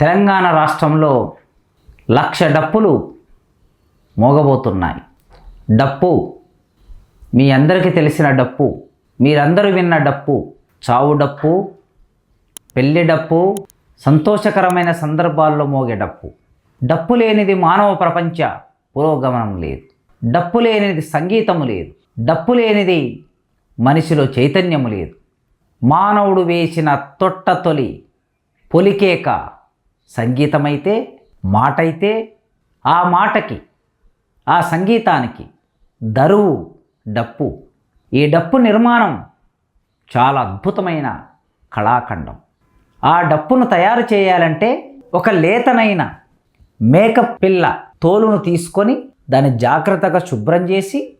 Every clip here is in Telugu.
తెలంగాణ రాష్ట్రంలో లక్ష డప్పులు మోగబోతున్నాయి. డప్పు మీ అందరికీ తెలిసిన డప్పు మీరందరూ విన్న డప్పు చావు డప్పు పెళ్ళి డప్పు సంతోషకరమైన సందర్భాల్లో మోగే డప్పు. డప్పు లేనిది మానవ ప్రపంచ పురోగమనం లేదు. డప్పు లేనిది సంగీతము లేదు. డప్పు లేనిది మనిషిలో చైతన్యము లేదు. మానవుడు వేసిన తొట్ట తొలి పొలికేక సంగీతమైతే మాటైతే ఆ మాటకి ఆ సంగీతానికి దరువు డప్పు. ఈ డప్పు నిర్మాణం చాలా అద్భుతమైన కళాఖండం. ఆ డప్పును తయారు చేయాలంటే ఒక లేతనైన మేకప్ పిల్ల తోలును తీసుకొని దాన్ని జాగ్రత్తగా శుభ్రం చేసి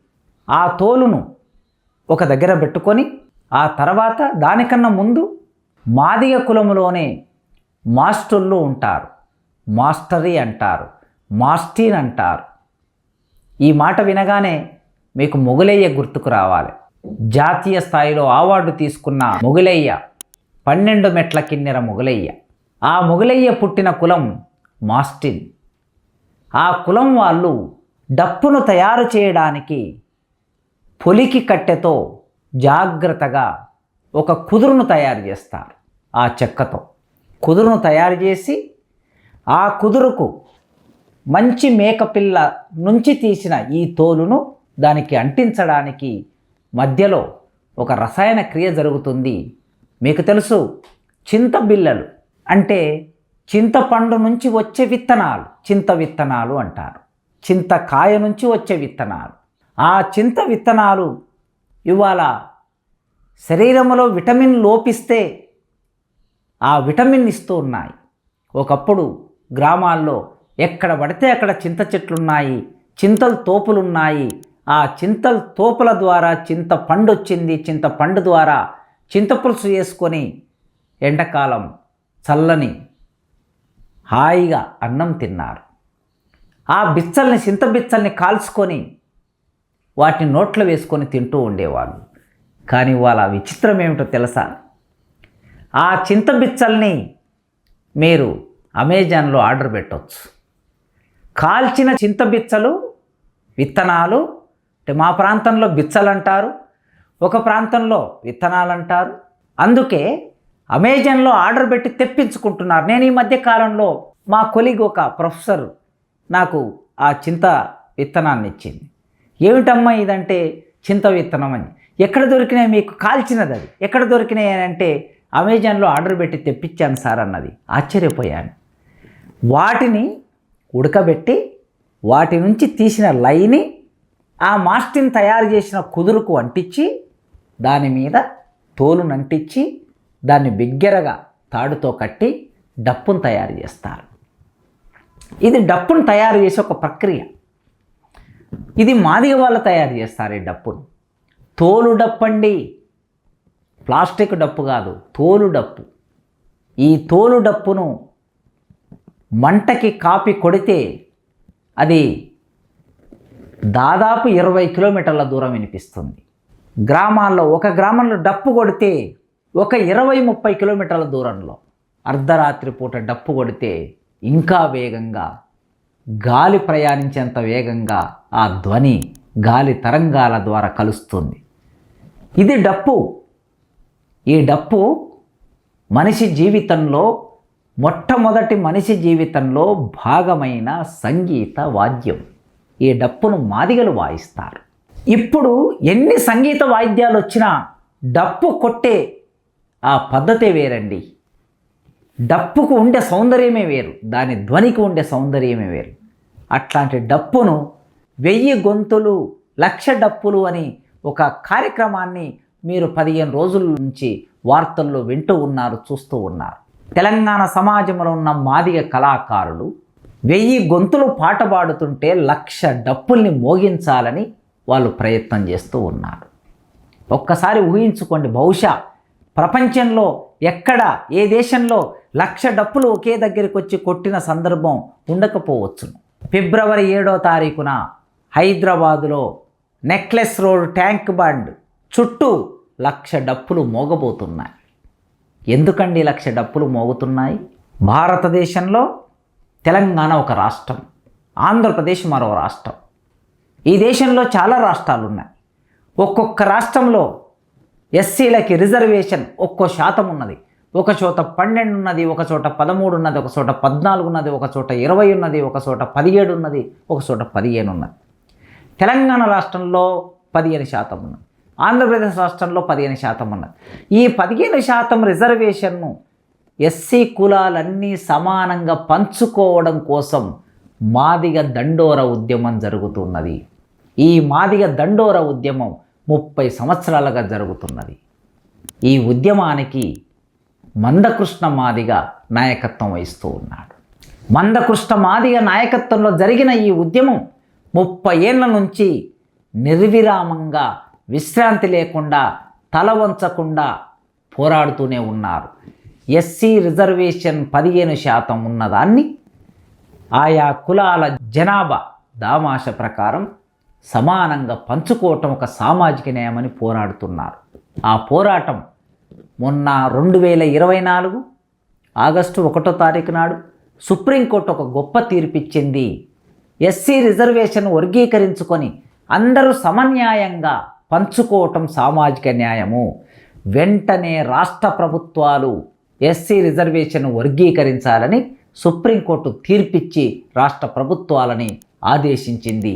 ఆ తోలును ఒక దగ్గర పెట్టుకొని ఆ తర్వాత దానికన్నా ముందు మాదిగ కులములోనే మాస్టర్లు ఉంటారు. మాస్టరీ అంటారు. మాస్టీన్ అంటారు. ఈ మాట వినగానే మీకు మొగులయ్య గుర్తుకు రావాలి. జాతీయ స్థాయిలో అవార్డు తీసుకున్న మొగులయ్య పన్నెండు మెట్ల కిన్నెర మొగులయ్య. ఆ మొగులయ్య పుట్టిన కులం మాస్టిన్. ఆ కులం వాళ్ళు డప్పును తయారు చేయడానికి పొలికి కట్టెతో జాగ్రత్తగా ఒక కుదురును తయారు చేస్తారు. ఆ చెక్కతో. కుదురును తయారు చేసి ఆ కుదురుకు మంచి మేకపిల్ల నుంచి తీసిన ఈ తోలును దానికి అంటించడానికి మధ్యలో ఒక రసాయన క్రియ జరుగుతుంది. మీకు తెలుసు చింత బిల్లలు అంటే చింతపండు నుంచి వచ్చే విత్తనాలు. చింత విత్తనాలు అంటారు. చింతకాయ నుంచి వచ్చే విత్తనాలు. ఆ చింత విత్తనాలు ఇవాళ శరీరంలో విటమిన్ లోపిస్తే ఆ విటమిన్ ఇస్తూ ఉన్నాయి. ఒకప్పుడు గ్రామాల్లో ఎక్కడ పడితే అక్కడ చింత చెట్లున్నాయి చింతలు తోపులున్నాయి. ఆ చింతల తోపుల ద్వారా చింత పండు వచ్చింది. చింత పండు ద్వారా చింతపులుసు చేసుకొని ఎండాకాలం చల్లని హాయిగా అన్నం తిన్నారు. ఆ బిచ్చల్ని చింత బిచ్చల్ని కాల్చుకొని వాటిని నోట్లో వేసుకొని తింటూ ఉండేవాళ్ళు. కానీ వాళ్ళ విచిత్రం ఏమిటో తెలుసా? ఆ చింత బిచ్చల్ని మీరు అమెజాన్లో ఆర్డర్ పెట్టవచ్చు కాల్చిన చింత బిచ్చలు విత్తనాలు అంటే మా ప్రాంతంలో బిచ్చలు అంటారు ఒక ప్రాంతంలో విత్తనాలు అంటారు అందుకే అమెజాన్లో ఆర్డర్ పెట్టి తెప్పించుకుంటున్నారు. నేను ఈ మధ్య కాలంలో మా కొలిగ్ ఒక ప్రొఫెసర్ నాకు ఆ చింత విత్తనాన్ని ఇచ్చింది. ఏమిటమ్మా ఇదంటే చింత విత్తనం అని. ఎక్కడ దొరికినాయి మీకు? కాల్చినది అది. ఎక్కడ దొరికినాయి అని అంటే అమెజాన్లో ఆర్డర్ పెట్టి తెప్పించాను సార్ అన్నది. ఆశ్చర్యపోయాను. వాటిని ఉడకబెట్టి వాటి నుంచి తీసిన లైని ఆ మాస్టిన్ తయారు చేసిన కుదురుకు అంటించి దాని మీద తోలును అంటించి దాన్ని బిగ్గరగా తాడుతో కట్టి డప్పును తయారు చేస్తారు. ఇది డప్పును తయారు చేసే ఒక ప్రక్రియ. ఇది మాదిగ వాళ్ళు తయారు చేస్తారు ఈ డప్పును. తోలు డప్పండి ప్లాస్టిక్ డప్పు కాదు తోలు డప్పు. ఈ తోలు డప్పును మంటకి కాపి కొడితే అది దాదాపు ఇరవై కిలోమీటర్ల దూరం వినిపిస్తుంది. గ్రామాల్లో ఒక గ్రామంలో డప్పు కొడితే ఒక ఇరవై ముప్పై కిలోమీటర్ల దూరంలో అర్ధరాత్రి పూట డప్పు కొడితే ఇంకా వేగంగా గాలి ప్రయాణించేంత వేగంగా ఆ ధ్వని గాలి తరంగాల ద్వారా కలుస్తుంది. ఇది డప్పు. ఈ డప్పు మనిషి జీవితంలో మొట్టమొదటి మనిషి జీవితంలో భాగమైన సంగీత వాద్యం. ఈ డప్పును మాదిగలు వాయిస్తారు. ఇప్పుడు ఎన్ని సంగీత వాయిద్యాలు వచ్చినా డప్పు కొట్టే ఆ పద్ధతే వేరండి. డప్పుకు ఉండే సౌందర్యమే వేరు. దాని ధ్వనికి ఉండే సౌందర్యమే వేరు. అట్లాంటి డప్పును వెయ్యి గొంతులు లక్ష డప్పులు అని ఒక కార్యక్రమాన్ని మీరు పదిహేను రోజుల నుంచి వార్తల్లో వింటూ ఉన్నారు చూస్తూ ఉన్నారు. తెలంగాణ సమాజంలో ఉన్న మాదిగ కళాకారులు వెయ్యి గొంతులు పాట పాడుతుంటే లక్ష డప్పుల్ని మోగించాలని వాళ్ళు ప్రయత్నం చేస్తూ ఉన్నారు. ఒక్కసారి ఊహించుకోండి బహుశా ప్రపంచంలో ఎక్కడ ఏ దేశంలో లక్ష డప్పులు ఒకే దగ్గరికి వచ్చి కొట్టిన సందర్భం ఉండకపోవచ్చును ఫిబ్రవరి ఏడో తారీఖున హైదరాబాదులో నెక్లెస్ రోడ్ ట్యాంక్ బండ్ చుట్టూ లక్ష డప్పులు మోగబోతున్నాయి. ఎందుకండి లక్ష డప్పులు మోగుతున్నాయి? భారతదేశంలో తెలంగాణ ఒక రాష్ట్రం ఆంధ్రప్రదేశ్ మరో రాష్ట్రం. ఈ దేశంలో చాలా రాష్ట్రాలు ఉన్నాయి ఒక్కొక్క రాష్ట్రంలో ఎస్సీలకి రిజర్వేషన్ ఒక్కో శాతం ఉన్నది. ఒక చోట పన్నెండు ఉన్నది ఒక చోట పదమూడు ఉన్నది ఒక చోట పద్నాలుగు ఉన్నది ఒక చోట ఇరవై ఉన్నది ఒక చోట పదిహేడు ఉన్నది ఒక చోట పదిహేను ఉన్నది. తెలంగాణ రాష్ట్రంలో పదిహేను శాతం ఉన్నది. ఆంధ్రప్రదేశ్ రాష్ట్రంలో పదిహేను శాతం ఉన్నది. ఈ పదిహేను శాతం రిజర్వేషన్ను ఎస్సీ కులాలన్నీ సమానంగా పంచుకోవడం కోసం మాదిగ దండోర ఉద్యమం జరుగుతున్నది. ఈ మాదిగ దండోర ఉద్యమం ముప్పై సంవత్సరాలుగా జరుగుతున్నది. ఈ ఉద్యమానికి మందకృష్ణ మాదిగ నాయకత్వం వహిస్తూ ఉన్నాడు. మందకృష్ణ మాదిగ నాయకత్వంలో జరిగిన ఈ ఉద్యమం ముప్పై ఏళ్ళ నుంచి నిర్విరామంగా విశ్రాంతి లేకుండా తల వంచకుండా పోరాడుతూనే ఉన్నారు. ఎస్సీ రిజర్వేషన్ పదిహేను శాతం ఉన్నదాన్ని ఆయా కులాల జనాభా దామాష ప్రకారం సమానంగా పంచుకోవటం ఒక సామాజిక న్యాయమని పోరాడుతున్నారు. ఆ పోరాటం మొన్న రెండు వేల ఇరవై నాలుగు ఆగస్టు ఒకటో తారీఖు నాడు సుప్రీంకోర్టు ఒక గొప్ప తీర్పిచ్చింది. ఎస్సీ రిజర్వేషన్ వర్గీకరించుకొని అందరూ సమన్యాయంగా పంచుకోవటం సామాజిక న్యాయము. వెంటనే రాష్ట్ర ప్రభుత్వాలు ఎస్సీ రిజర్వేషన్ వర్గీకరించాలని సుప్రీంకోర్టు తీర్పిచ్చి రాష్ట్ర ప్రభుత్వాలని ఆదేశించింది.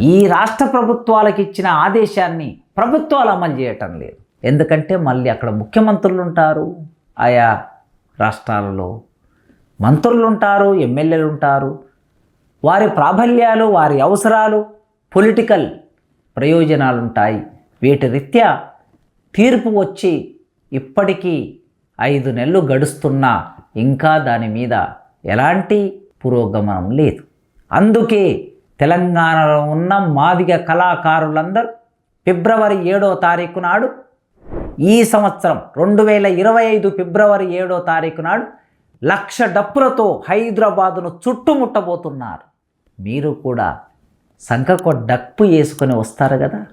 ఈ రాష్ట్ర ప్రభుత్వాలకు ఇచ్చిన ఆదేశాన్ని ప్రభుత్వాలు అమలు చేయటం లేదు. ఎందుకంటే మళ్ళీ అక్కడ ముఖ్యమంత్రులు ఉంటారు ఆయా రాష్ట్రాలలో మంత్రులు ఉంటారు ఎమ్మెల్యేలు ఉంటారు వారి ప్రాబల్యాలు వారి అవసరాలు పొలిటికల్ ప్రయోజనాలుంటాయి. వీటి రీత్యా తీర్పు వచ్చి ఇప్పటికీ ఐదు నెలలు గడుస్తున్నా ఇంకా దాని మీద ఎలాంటి పురోగమనం లేదు. అందుకే తెలంగాణలో ఉన్న మాదిగ కళాకారులందరూ ఫిబ్రవరి ఏడో తారీఖు నాడు ఈ సంవత్సరం రెండు వేల ఇరవై ఐదు ఫిబ్రవరి ఏడో తారీఖు నాడు లక్ష డప్పులతో హైదరాబాదును చుట్టుముట్టబోతున్నారు. మీరు కూడా సంఖకు డప్పు వేసుకొని వస్తారు కదా?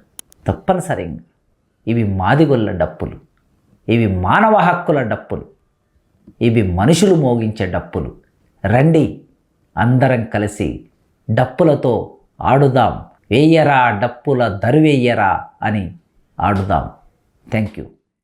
తప్పనిసరిగా ఇవి మాదిగొల్ల డప్పులు. ఇవి మానవ హక్కుల డప్పులు. ఇవి మనుషులు మోగించే డప్పులు. రండి అందరం కలిసి డప్పులతో ఆడుదాం. వేయరా డప్పుల దరువేయరా అని ఆడుదాం. Thank you